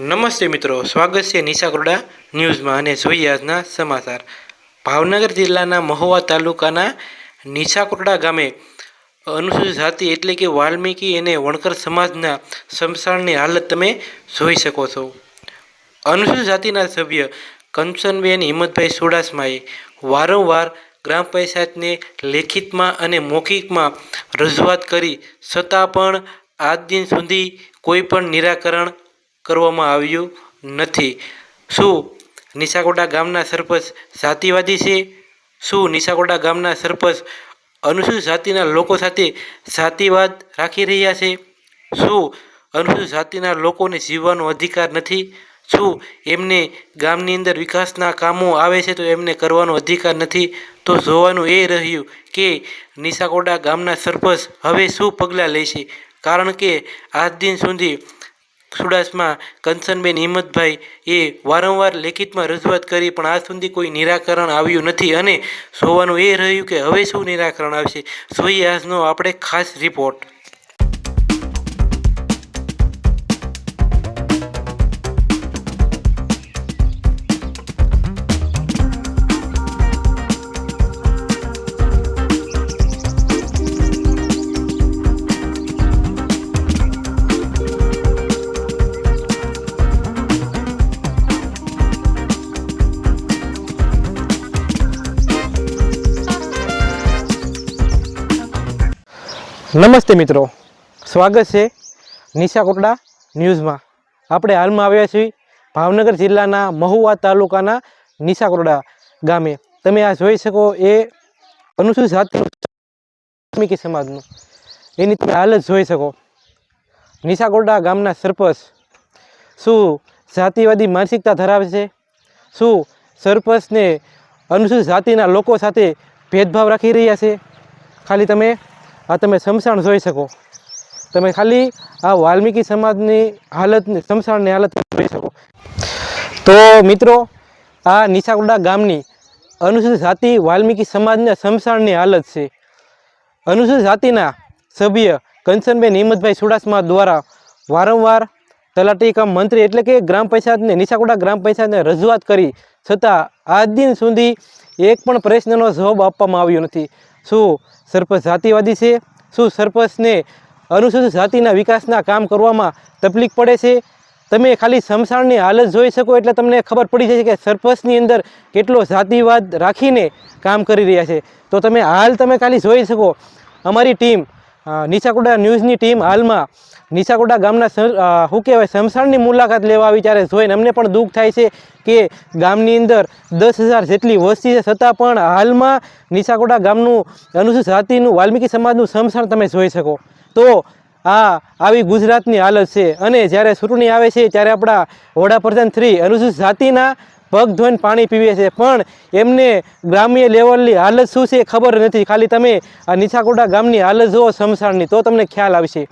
નમસ્તે મિત્રો, સ્વાગત છે નિશા કોરડા ન્યૂઝમાં અને જોઈએ આજના સમાચાર. ભાવનગર જિલ્લાના મહુવા તાલુકાના નિશાકોરડા ગામે અનુસૂચિત જાતિ એટલે કે વાલ્મીકી અને વણકર સમાજના સ્મશાનની હાલત તમે જોઈ શકો છો. અનુસૂચિત જાતિના સભ્ય કંચનબેન હિંમતભાઈ સુડાસમાએ વારંવાર ગ્રામ પંચાયતને લેખિતમાં અને મૌખિકમાં રજૂઆત કરી, છતાં પણ આજ દિન સુધી કોઈ પણ નિરાકરણ કરવામાં આવ્યું નથી. શું નિશાકોટા ગામના સરપંચ જાતિવાદી છે? શું નિશાકોટા ગામના સરપંચ અનુસૂચિત જાતિના લોકો સાથે જાતિવાદ રાખી રહ્યા છે? શું અનુસૂચિત જાતિના લોકોને જીવવાનો અધિકાર નથી? શું એમને ગામની અંદર વિકાસના કામો આવે છે તો એમને કરવાનો અધિકાર નથી? તો જોવાનું એ રહ્યું કે નિશાકોડા ગામના સરપંચ હવે શું પગલાં લેશે? કારણ કે આજ દિન સુધી સુડાસમાં કંચનબેન હિંમતભાઈ એ વારંવાર લેખિતમાં રજૂઆત કરી, પણ આ સુધી કોઈ નિરાકરણ આવ્યું નથી. અને જોવાનું એ રહ્યું કે હવે શું નિરાકરણ આવશે? જોઈએ આજનો આપણે ખાસ રિપોર્ટ નમસ્તે મિત્રો. સ્વાગત છે નિશા કોટડા ન્યૂઝમાં. આપણે હાલમાં આવ્યા છીએ ભાવનગર જિલ્લાના મહુવા તાલુકાના નિશા કોટડા ગામે. તમે આ જોઈ શકો એ અનુસૂચિત જાતિ સમાજનું. એની તમે હાલ જ જોઈ શકો. નિશા કોટડા ગામના સરપંચ. શું જાતિવાદી માનસિકતા ધરાવે છે? શું સરપંચને અનુસૂચિત જાતિના લોકો સાથે ભેદભાવ રાખી રહ્યા છે? ખાલી તમે આ તમે શમશાન જોઈ શકો. તમે ખાલી આ વાલ્મીકી સમાજની હાલતની, શમશાનની હાલત જોઈ શકો. તો મિત્રો, આ નિશાકુડા ગામની અનુસૂચિત જાતિ વાલ્મીકી સમાજના શમશાનની હાલત છે. અનુસૂચિત જાતિના સભ્ય કંચનબેન હિંમતભાઈ ચુડાસમા દ્વારા વારંવાર તલાટી કમ મંત્રી એટલે કે ગ્રામ પંચાયતને નિશાકુડા ગ્રામ પંચાયતને રજૂઆત કરી છતાં આજ દિન સુધી એક પણ પ્રશ્નનો જવાબ આપવામાં આવ્યો નથી. શું સરપંચ જાતિવાદી છે? શું સરપંચને અનુસૂચિત જાતિના વિકાસના કામ કરવામાં તકલીફ પડે છે? તમે ખાલી સમસાણની હાલત જોઈ શકો એટલે તમને ખબર પડી જશે કે સરપંચની અંદર કેટલો જાતિવાદ રાખીને કામ કરી રહ્યા છે. તો તમે હાલ તમે ખાલી જોઈ શકો. અમારી ટીમ નીચાકુડા ન્યૂઝની ટીમ હાલમાં નિશાકોડા ગામના શું કહેવાય, શમશાનની મુલાકાત લેવા આવી ત્યારે જોઈને અમને પણ દુઃખ થાય છે કે ગામની અંદર દસ હજાર જેટલી વસ્તી છે, છતાં પણ હાલમાં નિશાકોડા ગામનું અનુસૂચિત જાતિનું વાલ્મીકી સમાજનું શમશાન તમે જોઈ શકો. તો આ આવી ગુજરાતની હાલત છે અને જ્યારે ચૂંટણી આવે છે ત્યારે આપણા વડાપ્રધાન શ્રી અનુસૂચિત જાતિના પગ ધોઈને પાણી પીવે છે. પણ એમને ગ્રામ્ય લેવલની હાલત શું છે ખબર નથી. ખાલી તમે આ નિશાકોટા ગામની હાલત જુઓ, શમશાનની. તો તમને ખ્યાલ આવશે.